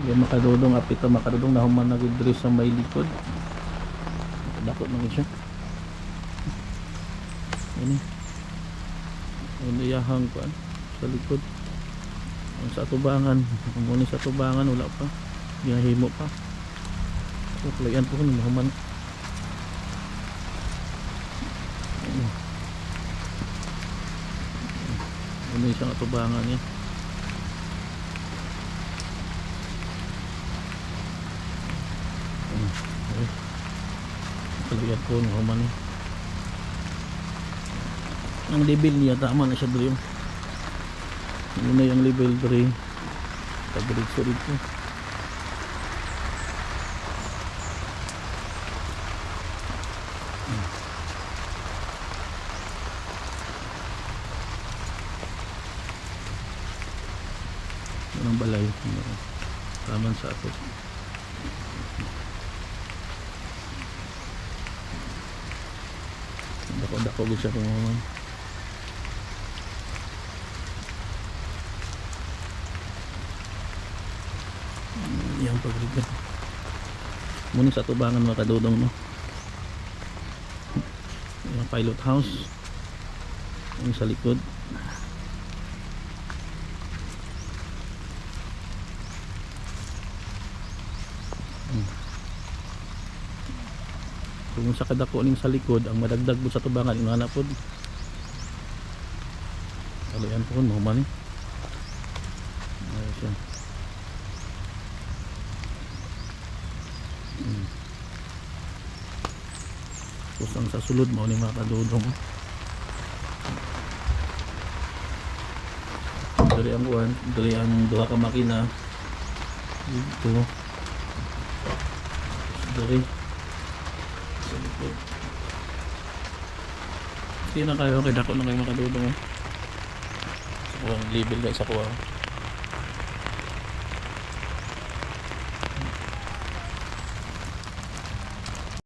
Hindi makadudong apito makadudong na human nagidri sa may likod. Dakot na siya. Ini. Ano yahang kuan sa likod. Ang sa tubangan, ang muni sa tubangan wala pa. Ginahimo pa. So, palayan po kung human. Ano. Ano yung isang atubangan niya. Okay. Palayan po ng human. Ang level niya tama na siya doon. Ano na yung level 3. Pagdiretso dito. Anong balay? Taman sa ato. Dako-dako gud siya kung ano. Yang pagligan. Muna sa tubangan mga kadudong no. Yung pilot house. Yung sa likod. Kung sa kadako ning sa likod ang madagdag po sa tubangan inana pod kalayan po mo man ayos yan. Hmm. tapos sa sulod mo ni mga kadudong. Dali ang uwan dali ang duha ka makina. Dito. Dali Hindi na kayo, kaya dako na kayo makadudong eh. Sa kuwang level guys, sa kuwang.